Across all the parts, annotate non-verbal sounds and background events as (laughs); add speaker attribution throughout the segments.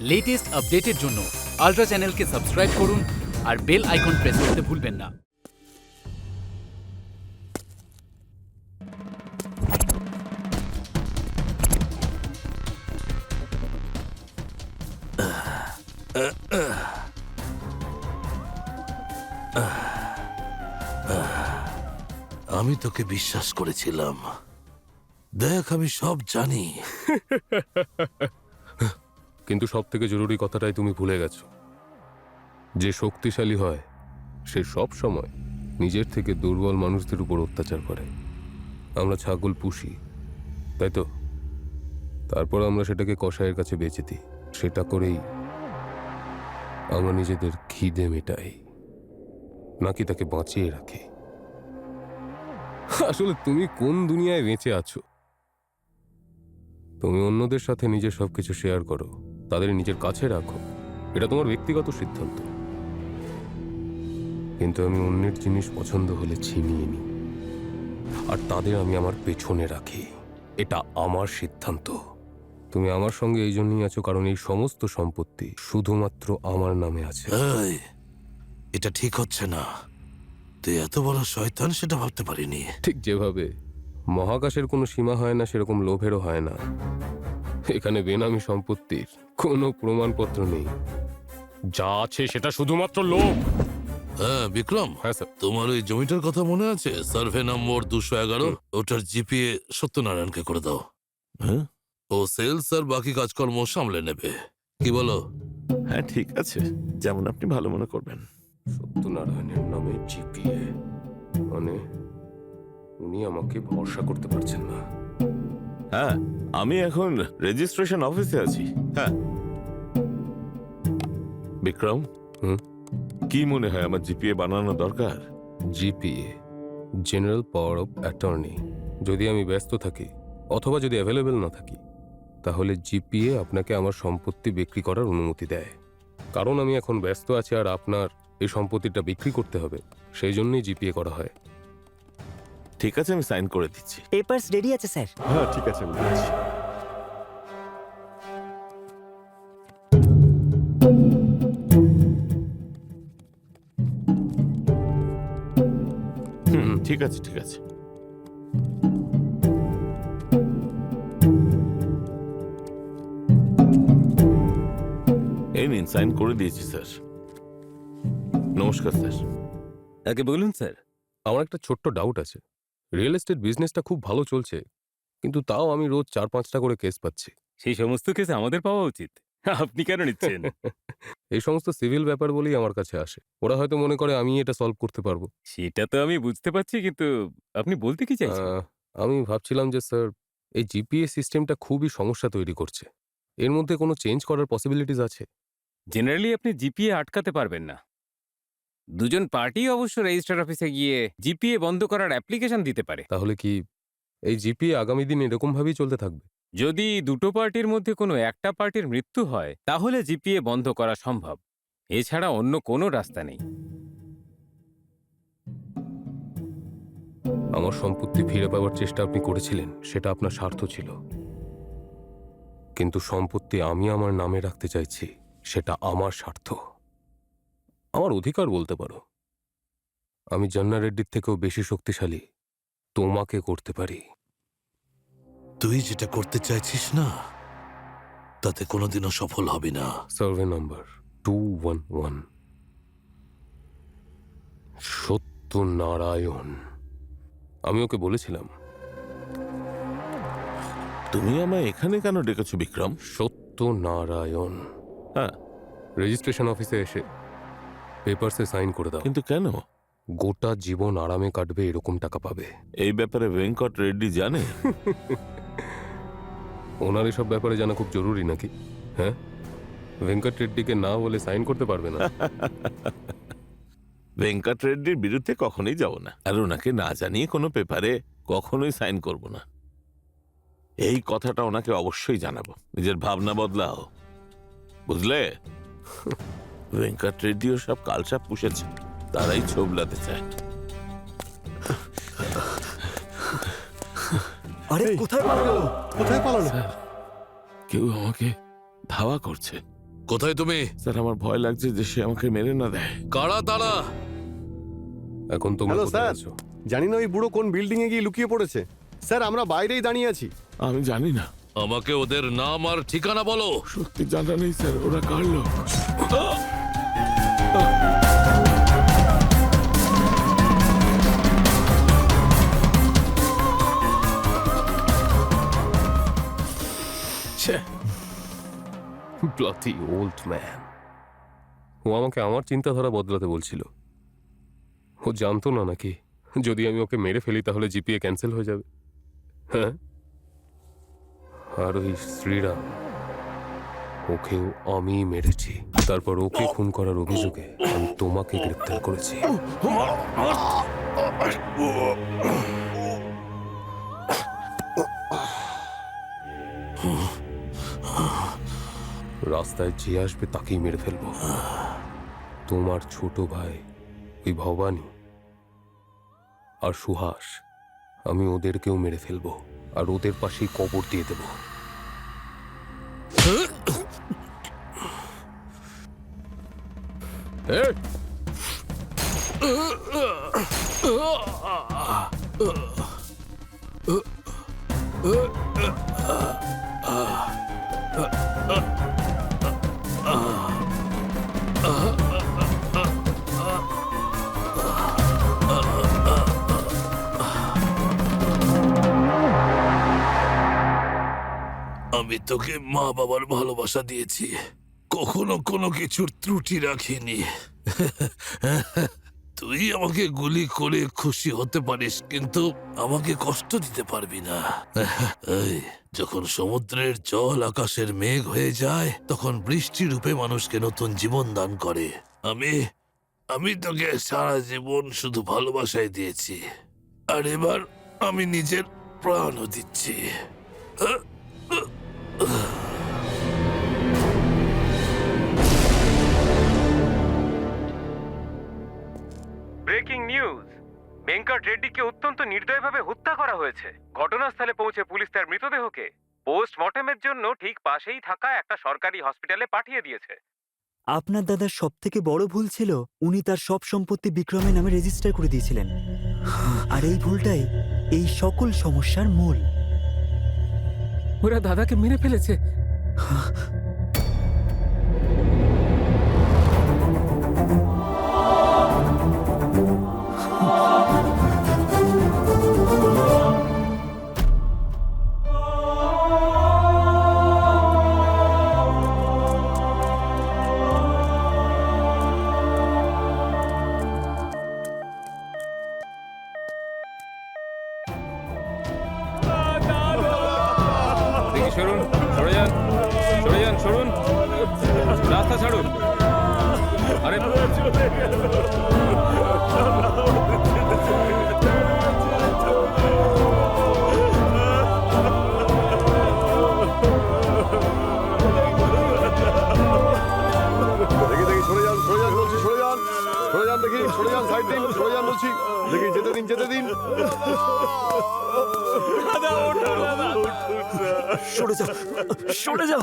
Speaker 1: Latest আপডেটের জন্য ultra চ্যানেলকে সাবস্ক্রাইব করুন আর বেল আইকন প্রেস করতে ভুলবেন না।
Speaker 2: আমি তোকে বিশ্বাস করেছিলাম। দেখ আমি সব জানি। (laughs)
Speaker 3: কিন্তু সব থেকে জরুরি কথাটাই তুমি ভুলে গেছো। যে শক্তিশালী হয়, সে সব সময় নিজের থেকে দুর্বল মানুষদের উপর অত্যাচার করে। আমরা ছাগল পুষি, তাই তো? তারপর আমরা সেটাকে কষায়ের কাছে বেঁচে দিই। সেটা করেই আমরা নিজেদের খিদে মেটাই, নাকি তাকে বাঁচিয়ে রাখি। আসলে তুমি কোন দুনিয়ায় বেঁচে আছো? তুমি অন্যদের সাথে নিজের সবকিছু শেয়ার করো। তাদের নিজের কাছে রাখো। এটা তোমার ব্যক্তিগত সিদ্ধান্ত। কিন্তু আমি অন্যের জিনিস পছন্দ হলে ছিনিয়ে নিই। আর তাদের আমি আমার পেছনে রাখি। এটা আমার সিদ্ধান্ত। তুমি আমার সঙ্গে এই জন্যই আছো কারণ এই সমস্ত সম্পত্তি শুধুমাত্র আমার নামে আছে।
Speaker 2: এটা ঠিক হচ্ছে না। তুই এত বড় শয়তান সেটা ভাবতে পারিনি।
Speaker 3: ঠিক যেভাবে। মহাকাশের কোনো সীমা হয় না সেরকম লোভেরও হয় না। এখানে বেনামি সম্পত্তির কোনো প্রমাণপত্র নেই। যা আছে সেটা শুধুমাত্র লোক।
Speaker 2: হ্যাঁ বিক্রম।
Speaker 3: হ্যাঁ স্যার।
Speaker 2: তোমার ওই জমিটার কথা মনে আছে? সার্ভে নম্বর দুশো এগারো? ওটার জিপিএ সত্যনারায়ণকে করে দাও। হ্যাঁ? ও সেলস আর বাকি কাজকর্ম সামলে নেবে। কি বলো?
Speaker 4: হ্যাঁ ঠিক আছে। যেমন আপনি ভালো মনে করবেন।
Speaker 3: সত্যনারায়ণের নামে জিপিএ? মানে উনি আমাকে ভরসা করতে পারছেন না।
Speaker 4: হ্যাঁ আমি এখন রেজিস্ট্রেশন অফিসে আছি। হ্যাঁ। বিক্রম
Speaker 3: হুম?
Speaker 4: কি মনে হয় আমার জিপিএ বানানো দরকার?
Speaker 3: GPA general power of attorney যদি আমি ব্যস্ত থাকি অথবা যদি অ্যাভেলেবেল না থাকি তাহলে জিপিএ আপনাকে আমার সম্পত্তি বিক্রি করার অনুমতি দেয়। কারণ আমি এখন ব্যস্ত আছি আর আপনার এই সম্পত্তিটা বিক্রি করতে হবে সেই জন্যই জিপিএ করা হয়।
Speaker 4: ঠিক আছে আমি সাইন করে দিচ্ছি।
Speaker 5: পেপারস রেডি আছে স্যার।
Speaker 4: হ্যাঁ ঠিক আছে আমি দিচ্ছি। হুম, ঠিক আছে ঠিক আছে। এই নিন সাইন করে দিয়েছি স্যার। নমস্কার স্যার।
Speaker 6: আগে বলুন স্যার
Speaker 3: আমার একটা ছোট্ট ডাউট আছে। রিয়েল এস্টেট বিজনেসটা খুব ভালো চলছে কিন্তু তাও আমি রোজ চার পাঁচটা করে কেস পাচ্ছি।
Speaker 6: সেই সমস্ত কেস আমাদের পাওয়া উচিত। আপনি কেন নিচ্ছেন? (laughs)
Speaker 3: এই সমস্ত সিভিল ব্যাপার বলেই আমার কাছে আসে। ওরা হয়তো মনে করে আমি এটা সলভ করতে পারব।
Speaker 6: সেটা তো আমি বুঝতে পারছি কিন্তু আপনি বলতে কি চাইছেন?
Speaker 3: আহ, আমি ভাবছিলাম যে স্যার এই জিপিএস সিস্টেমটা খুবই সমস্যা তৈরি করছে। এর মধ্যে কোনো চেঞ্জ করার পসিবিলিটিস আছে?
Speaker 6: জেনারেলি আপনি জিপিএ আটকাতে পারবেন না। দুজন পার্টি অবশ্য রেজিস্টার অফিসে গিয়ে জিপিএ বন্ধ করার অ্যাপ্লিকেশন দিতে পারে।
Speaker 3: তাহলে কি এই জিপিএ আগামী দিন এরকমভাবেই চলতে থাকবে?
Speaker 6: যদি দুটো পার্টির মধ্যে কোনো একটা পার্টির মৃত্যু হয় তাহলে জিপিএ বন্ধ করা সম্ভব। এছাড়া অন্য কোনো রাস্তা নেই।
Speaker 3: আমার সম্পত্তি ফিরে পাওয়ার চেষ্টা আপনি করেছিলেন সেটা আপনার স্বার্থ ছিল। কিন্তু সম্পত্তি আমি আমার নামে রাখতে চাইছি সেটা আমার স্বার্থ। আমার অধিকার বলতে পারো। আমি জান্না রেড্ডির থেকেও বেশি শক্তিশালী তোমাকে করতে পারি।
Speaker 2: তুই যেটা করতে চাইছিস না তাতে কোনোদিনও সফল হবে না।
Speaker 3: Survey number two one one. Satyanarayan. আমি ওকে বলেছিলাম।
Speaker 4: তুমি আমায় এখানে কেন ডেকেছো বিক্রম?
Speaker 3: সত্যনারায়ণ।
Speaker 4: হ্যাঁ।
Speaker 3: রেজিস্ট্রেশন অফিসে এসে পেপারসে সাইন করে দাও।
Speaker 4: কিন্তু কেন?
Speaker 3: গোটা জীবন আরামে কাটবে এরকম টাকা পাবে।
Speaker 4: এই ব্যাপারে ভেঙ্কট রেড্ডি জানে? (laughs)
Speaker 3: ওনার এসব ব্যাপারে জানা খুব জরুরি নাকি? হ্যাঁ? ভেঙ্কট রেড্ডিকে না বলে সাইন করতে পারবে না? (laughs)
Speaker 4: ভেঙ্কট রেড্ডির বিরুদ্ধে কখনোই যাব না। আর ওনাকে না জানিয়ে কোনো পেপারে কখনোই সাইন করব না। এই কথাটা ওনাকে অবশ্যই জানাব। নিজের ভাবনা বদলাও। বুঝলে? (laughs) ভেঙ্কট রেড্ডিও সব কালসাপ পুষেছে। তারাই ছোবলাতে চায়।
Speaker 5: আরে কোথায় পালালো?
Speaker 4: কেউ আমাকে ধাওয়া করছে।
Speaker 2: কোথায় তুমি?
Speaker 4: স্যার আমার ভয় লাগছে যে সে আমাকে মেরে না দেয়।
Speaker 2: কারা তারা?
Speaker 3: এখন তোমরা
Speaker 5: হ্যালো
Speaker 3: কোথায়
Speaker 5: স্যার।
Speaker 3: আছো?
Speaker 5: জানি না ওই বুড়ো কোন বিল্ডিং এ গিয়ে লুকিয়ে পড়েছে। স্যার আমরা বাইরেই দাঁড়িয়ে আছি।
Speaker 4: আমি জানি না।
Speaker 2: আমাকে ওদের নাম আর ঠিকানা বলো।
Speaker 4: সত্যি জানা নেই স্যার। ওরা কার লোক?
Speaker 3: ব্লাডি ওল্ড ম্যান ও আমাকে আমার চিন্তাধারা বদলাতে বলছিল ও জানতো না নাকি যদি আমি ওকে মেরে ফেলি তাহলে জিপিএ ক্যান্সেল হয়ে যাবে হ্যাঁ আর ওই শ্রীরাম ওকেও আমি মেরেছি তারপর ওকে খুন করার অভিযোগে আমি তোমাকে গ্রেপ্তার করেছি রাস্তায় যে আসবে তাকেই মেরে ফেলব। তোমার ছোট ভাই ওই ভবানী আর সুহাস আমি ওদেরকেও মেরে ফেলব আর ওদের পাশেই কবর দিয়ে দেব। এই,
Speaker 2: আমি তোকে মা বাবার ভালোবাসা দিয়েছি। কখনো কোনো কিছুর ত্রুটি রাখিনি। তুই আমাকে গুলি করে খুশি হতে পারিস, কিন্তু আমাকে কষ্ট দিতে পারবি না। যখন সমুদ্রের জল আকাশের মেঘ হয়ে যায়, তখন বৃষ্টি রূপে মানুষকে নতুন জীবন দান করে। আমি আমি তোকে সারা জীবন শুধু ভালোবাসায় দিয়েছি। আর এবার আমি নিজের প্রাণও দিচ্ছি।
Speaker 6: ব্রেকিং নিউজ ভেঙ্কট রেড্ডিকে অত্যন্ত নির্দয়ভাবে হত্যা করা হয়েছে। ঘটনাস্থলে পৌঁছে পুলিশ তার মৃতদেহকে পোস্টমর্টেমের জন্য ঠিক পাশেই থাকা একটা সরকারি হসপিটালে পাঠিয়ে দিয়েছে।
Speaker 7: আপনার দাদার সব থেকে বড় ভুল ছিল, উনি তার সব সম্পত্তি বিক্রমের নামে রেজিস্টার করে দিয়েছিলেন। আর এই ভুলটাই এই সকল সমস্যার মূল।
Speaker 6: ওরা দাদাকে মেরে ফেলেছে দেখি সরে যান
Speaker 5: সাইড দিন সরে যান বলছি। দেখি যেতে দিন যেতে দিন।
Speaker 7: সরে যাও সরে যাও।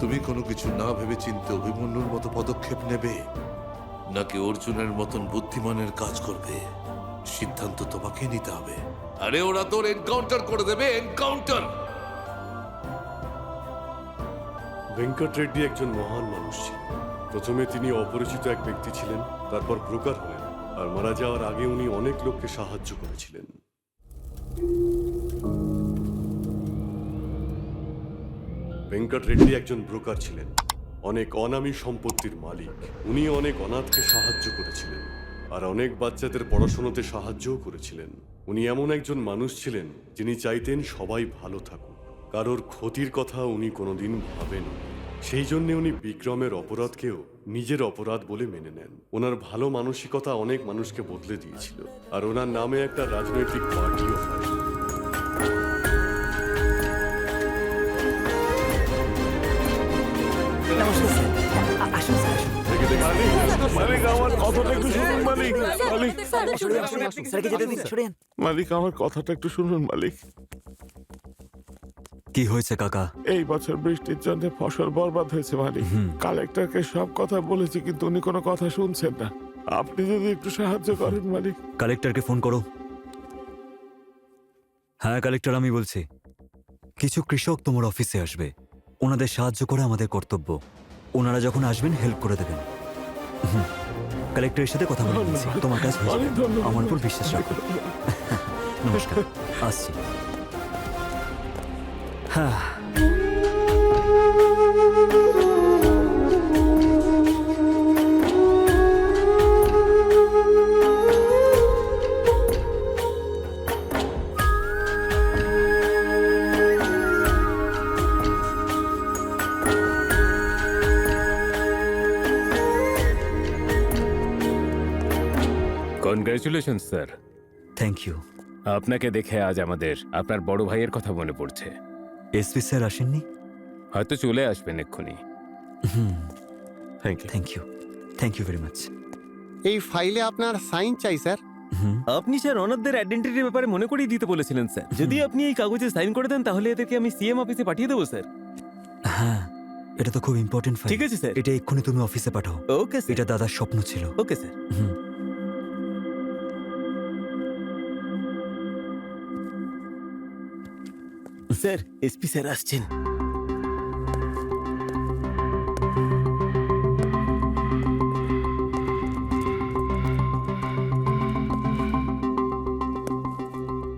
Speaker 2: তুমি কোনো কিছু না ভেবে চিনতে অভিমন্যুর মতো পদক্ষেপ নেবে। নাকি অর্জুনের মতন বুদ্ধিমানের কাজ করবে। সিদ্ধান্ত তোমাকে নিতে হবে। আরে ওরা তোর এনকাউন্টার করে দেবে এনকাউন্টার
Speaker 8: ভেঙ্কট রেড্ডি একজন মহান মানুষ ছিলেন। প্রথমে তিনি অপরিচিত এক ব্যক্তি ছিলেন তারপর ব্রোকার হলেন আর মারা যাওয়ার আগে উনি অনেক লোককে সাহায্য করেছিলেন। ভেঙ্কট রেড্ডি একজন ব্রোকার ছিলেন। অনেক অনামী সম্পত্তির মালিক। উনি অনেক অনাথকে সাহায্য করেছিলেন। আর অনেক বাচ্চাদের পড়াশোনাতে সাহায্যও করেছিলেন। উনি এমন একজন মানুষ ছিলেন, যিনি চাইতেন সবাই ভালো থাকুক। কারোর ক্ষতির কথা উনি কোনোদিন ভাবেন সেই জন্যে উনি বিক্রমের অপরাধকেও নিজের অপরাধ বলে মেনে নেন। ওনার ভালো মানসিকতা অনেক মানুষকে বদলে দিয়েছিল। আর ওনার নামে একটা রাজনৈতিক পার্টিও হয়।
Speaker 7: নমস্কার স্যার আসুন স্যার আসুন
Speaker 4: মালিক আমার কথাটা একটু শুনুন মালিক। মালিক
Speaker 7: সরে যান, সরে যান, স্যারকে যেতে দিন সরে
Speaker 4: মালিক আমার কথাটা একটু শুনুন মালিক
Speaker 7: কি হয়েছে কাকা?
Speaker 4: এই বছর বৃষ্টির জন্য ফসল বরবাদ হয়েছে মালিক। কালেক্টরকে সব কথা বলেছি কিন্তু উনি কোনো কথা শুনছেন না। আপনি যদি একটু সাহায্য করেন মালিক।
Speaker 7: কালেক্টরকে ফোন করো। হ্যাঁ কালেক্টর আমি বলছি। কিছু কৃষক তোমার অফিসে আসবে। ওনাদের সাহায্য করে আমাদের কর্তব্য। ওনারা যখন আসবেন হেল্প করে দেবেন। হুম। কালেক্টরের সাথে কথা বলে নিয়েছি তোমার কাজ হয়ে যাবে। আমার উপর বিশ্বাস রাখো। (laughs) নমস্কার। আসছি। হ্যাঁ।
Speaker 9: কনগ্রাচুলেশন স্যার
Speaker 7: থ্যাংক ইউ
Speaker 9: আপনাকে দেখে আজ আমাদের আপনার বড় ভাইয়ের কথা মনে পড়ছে।
Speaker 7: এসপি স্যার আসেননি?
Speaker 9: হয়তো চলে আসবেন এক্ষুনি।
Speaker 7: হুম।
Speaker 4: Thank you
Speaker 7: thank you thank you very much
Speaker 10: এই ফাইলে আপনার সাইন চাই স্যার
Speaker 7: হুম।
Speaker 6: আপনি স্যার অনারদের আইডেন্টিটির ব্যাপারে মনে করিয়ে দিতে বলেছিলেন স্যার যদি আপনি এই কাগজে সাইন করে দেন তাহলে এদেরকে আমি সিএম অফিসে পাঠিয়ে দেবো স্যার
Speaker 7: হ্যাঁ এটা তো খুব ইম্পর্টেন্ট ফাইল
Speaker 6: ঠিক আছে স্যার
Speaker 7: এটা এক্ষুনি তুমি অফিসে পাঠাও।
Speaker 6: ওকে স্যার
Speaker 7: এটা দাদার স্বপ্ন ছিল।
Speaker 6: ওকে স্যার
Speaker 7: হুম।
Speaker 6: স্যার এসপি স্যার আসছেন।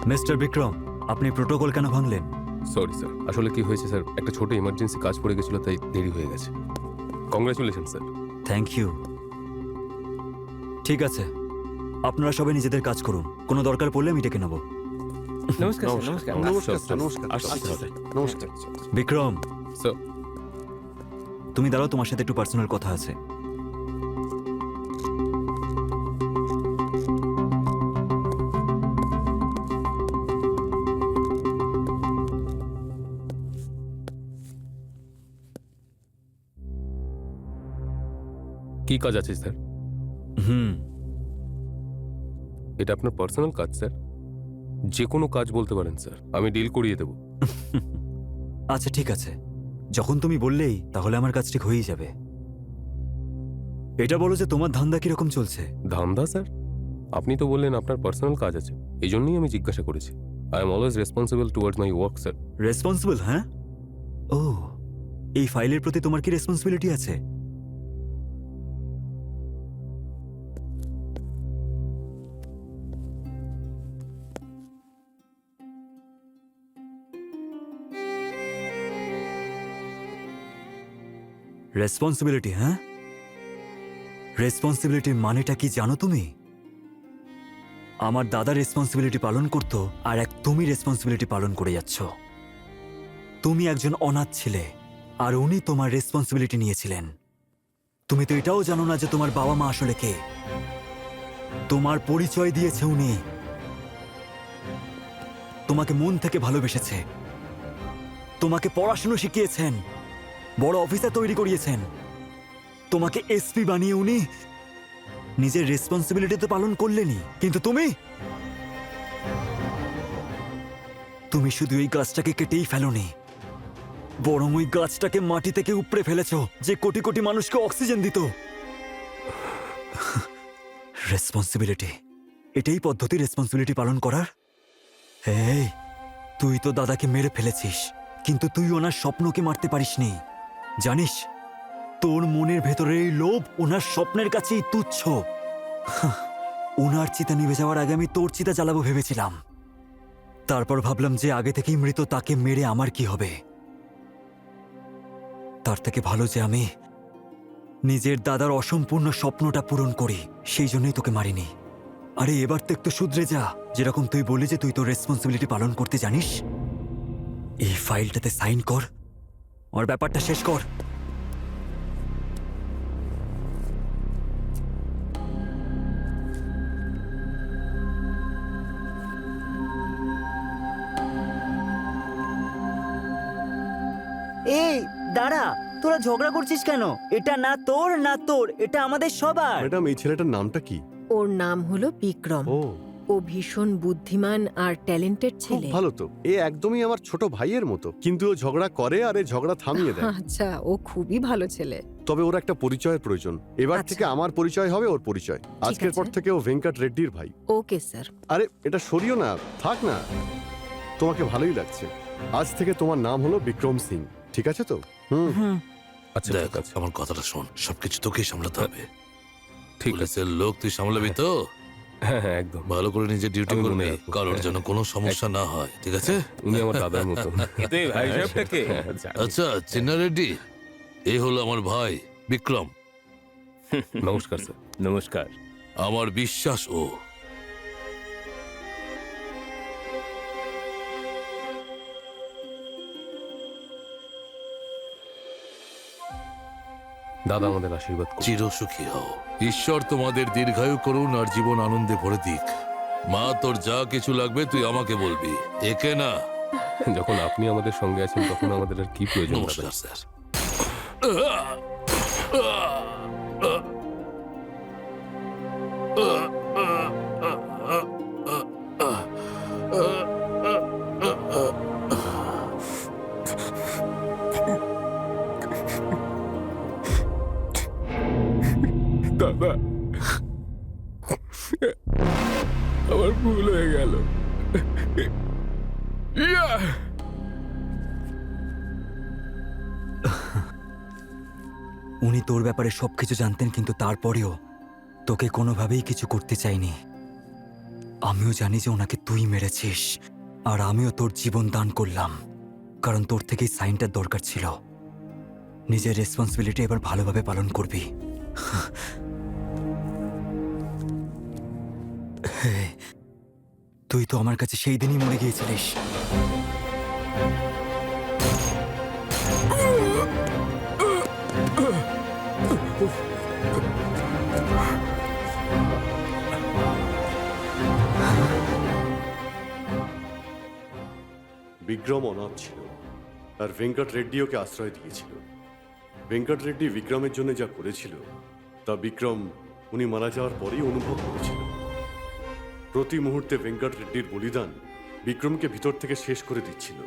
Speaker 7: মিস্টার বিক্রম আপনি প্রোটোকল কেন ভাঙলেন?
Speaker 3: সরি স্যার আসলে কি হয়েছে স্যার একটা ছোট ইমার্জেন্সি কাজ পড়ে গেছিল তাই দেরি হয়ে গেছে। কংগ্রাচুলেশন স্যার
Speaker 7: থ্যাংক ইউ ঠিক আছে। আপনারা সবাই নিজেদের কাজ করুন। কোনো দরকার পড়লে আমি ডেকে নেব।
Speaker 6: নমস্কার স্যার নমস্কার।
Speaker 10: নমস্কার। স্যার নমস্কার।
Speaker 4: আসছি
Speaker 10: আসছি,
Speaker 4: স্যার।
Speaker 10: নমস্কার।
Speaker 7: বিক্রম। তুমি দাঁড়াও তোমার সাথে একটু পার্সোনাল কথা আছে।
Speaker 3: কি কাজ আছে স্যার?
Speaker 7: হুম।
Speaker 3: এটা আপনার পার্সোনাল কাজ স্যার? যে কোনো কাজ বলতে পারেন স্যার। আমি ডিল করিয়ে দেবো। (laughs)
Speaker 7: আচ্ছা ঠিক আছে। যখন তুমি বললেই তাহলে আমার কাজ ঠিক হয়েই যাবে। এটা বলো যে তোমার ধান্দা কীরকম চলছে?
Speaker 3: ধান্দা স্যার? আপনি তো বললেন আপনার পার্সোনাল কাজ আছে। এই জন্যই আমি জিজ্ঞাসা করেছি। I am always responsible towards my work sir.
Speaker 7: Responsible হ্যাঁ? ও এই ফাইলের প্রতি তোমার কি রেসপন্সিবিলিটি আছে? রেসপন্সিবিলিটি হ্যাঁ রেসপন্সিবিলিটির মানেটা কি জানো তুমি? আমার দাদা রেসপন্সিবিলিটি পালন করত আর এক তুমি রেসপন্সিবিলিটি পালন করে যাচ্ছ। তুমি একজন অনাথ ছিলে আর উনি তোমার রেসপন্সিবিলিটি নিয়েছিলেন। তুমি তো এটাও জানো না যে তোমার বাবা মা আসলে কে। তোমার পরিচয় দিয়েছে উনি। তোমাকে মন থেকে ভালোবেসেছে। তোমাকে পড়াশুনো শিখিয়েছেন। বড় অফিসার তৈরি করিয়েছেন। তোমাকে এসপি বানিয়ে উনি নিজের রেসপন্সিবিলিটি তো পালন করলেনই। কিন্তু তুমি? তুমি শুধু এই গাছটাকে কেটেই ফেলোনি। বরং ওই গাছটাকে মাটি থেকে উপড়ে ফেলেছ, যে কোটি কোটি মানুষকে অক্সিজেন দিত। রেসপন্সিবিলিটি এটাই পদ্ধতি রেসপন্সিবিলিটি পালন করার? তুই তো দাদাকে মেরে ফেলেছিস, কিন্তু তুই ওনার স্বপ্নকে মারতে পারিসনি। জানিস, তোর মনের ভেতরে এই লোভ ওনার স্বপ্নের কাছেই তুচ্ছ। ওনার চিতা নিভে যাওয়ার আগে আমি তোর চিতা জ্বালাবো ভেবেছিলাম। তারপর ভাবলাম যে আগে থেকেই মৃত তাকে মেরে আমার কি হবে। তার থেকে ভালো যে আমি নিজের দাদার অসম্পূর্ণ স্বপ্নটা পূরণ করি, সেই জন্যই তোকে মারিনি। আরে এবার তো একটু শুধরে যা, যেরকম তুই বলি যে তুই তোর রেসপন্সিবিলিটি পালন করতে জানিস। এই ফাইলটাতে সাইন কর। ওর ব্যাপারটা শেষ কর।
Speaker 11: এই দাঁড়া
Speaker 7: তোরা ঝগড়া করছিস কেন? এটা না তোর না তোর এটা আমাদের সবার।
Speaker 8: ম্যাডাম এই ছেলেটার নামটা কি?
Speaker 11: ওর নাম হলো বিক্রম।
Speaker 8: ও।
Speaker 11: ও ভীষণ বুদ্ধিমান আর ট্যালেন্টেড
Speaker 8: খুব
Speaker 11: ছেলে।
Speaker 8: ভালো তো। এ একদমই আমার ছোট ভাইয়ের মতো। কিন্তু ও ঝগড়া করে আর এ ঝগড়া থামিয়ে দেয়।
Speaker 11: আচ্ছা ও খুবই ভালো ছেলে।
Speaker 8: তবে ওর একটা পরিচয়ের প্রয়োজন। এবার
Speaker 11: আচ্ছা।
Speaker 8: থেকে আমার পরিচয় হবে ওর পরিচয়। আজকের পর
Speaker 11: আছে।
Speaker 8: থেকে ও ভেঙ্কট রেড্ডির ভাই।
Speaker 11: Okay sir.
Speaker 8: আরে এটা সরিও না। থাক না। তোমাকে ভালোই লাগছে। আজ থেকে তোমার নাম হলো বিক্রম সিং। ঠিক আছে তো? হুম।
Speaker 7: হুম।
Speaker 3: আচ্ছা
Speaker 2: দেখ।
Speaker 3: ঠিক আছে।
Speaker 2: আমার কথাটা শোন। সবকিছু তোকেই সামলাতে হবে।
Speaker 3: ঠিক আছে।
Speaker 2: পুলিশের লোক তুই সামলাবি তো?
Speaker 3: হ্যাঁ হ্যাঁ একদম।
Speaker 2: ভালো করে নিজের ডিউটি
Speaker 3: আমি মনে
Speaker 2: করবি
Speaker 3: রাখব।
Speaker 2: কারোর যেন কোনো সমস্যা না হয় ঠিক আছে?
Speaker 3: উনি আমার দাদার মতন
Speaker 9: ভাই সাহেবটাকে
Speaker 2: আচ্ছা চিন্না রেড্ডি এই হলো আমার ভাই বিক্রম।
Speaker 3: নমস্কার স্যার।
Speaker 9: নমস্কার।
Speaker 2: আমার বিশ্বাস ও।
Speaker 3: দাদা আমাদের আশীর্বাদ করুন।
Speaker 2: চির সুখী হও। ঈশ্বর তোমাদের দীর্ঘায়ু করুন আর জীবন আনন্দে ভরে দিক। মা তোর যা কিছু লাগবে তুই আমাকে বলবি। একে না।
Speaker 3: যখন আপনি আমাদের সঙ্গে আছেন তখন আমাদের আর কি প্রয়োজন?
Speaker 2: নমস্কার স্যার।
Speaker 3: আমার ভুল হয়ে গেল।
Speaker 7: উনি তোর ব্যাপারে সবকিছু জানতেন, কিন্তু তারপরেও তোকে কোনোভাবেই কিছু করতে চাইনি। আমিও জানি যে ওনাকে তুই মেরেছিস, আর আমিও তোর জীবন দান করলাম, কারণ তোর থেকেই সাইনটার দরকার ছিল। নিজের রেসপন্সিবিলিটি এবার ভালোভাবে পালন করবি। তুই তো আমার কাছে সেই দিনই মরে গিয়েছিলিস।
Speaker 8: বিক্রম অনাথ ছিল। আর ভেঙ্কট রেড্ডি ওকে আশ্রয় দিয়েছিল। ভেঙ্কট রেড্ডি বিক্রমের জন্য যা করেছিল, তা বিক্রম উনি মারা যাওয়ার পরেই অনুভব করেছিল। প্রতি মুহূর্তে ভেঙ্কট রেড্ডির বলিদান বিক্রমকে ভিতর থেকে শেষ করে দিচ্ছিল।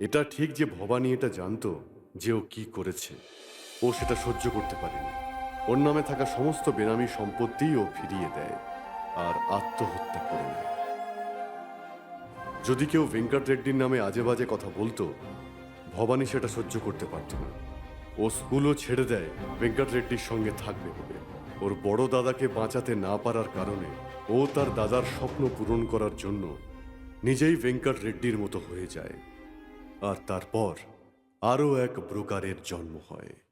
Speaker 8: এটা ঠিক যে ভবানী এটা জানতো যে ও কি করেছে। ও সেটা সহ্য করতে পারেনি। ওর নামে থাকা সমস্ত বেনামি সম্পত্তি ও ফিরিয়ে দেয় আর আত্মহত্যা করে নেয়। যদি কেউ ভেঙ্কট রেড্ডির নামে আজে বাজে কথা বলতো, ভবানী সেটা সহ্য করতে পারত না। ও স্কুলও ছেড়ে দেয় ভেঙ্কট রেড্ডির সঙ্গে থাকবে বলে। ওর বড় দাদাকে বাঁচাতে না পারার কারণে ও তার দাদার স্বপ্ন পূরণ করার জন্য নিজেই ভেঙ্কট রেড্ডির মতো হয়ে যায়। আর তারপর আরও এক ব্রোকারের জন্ম হয়।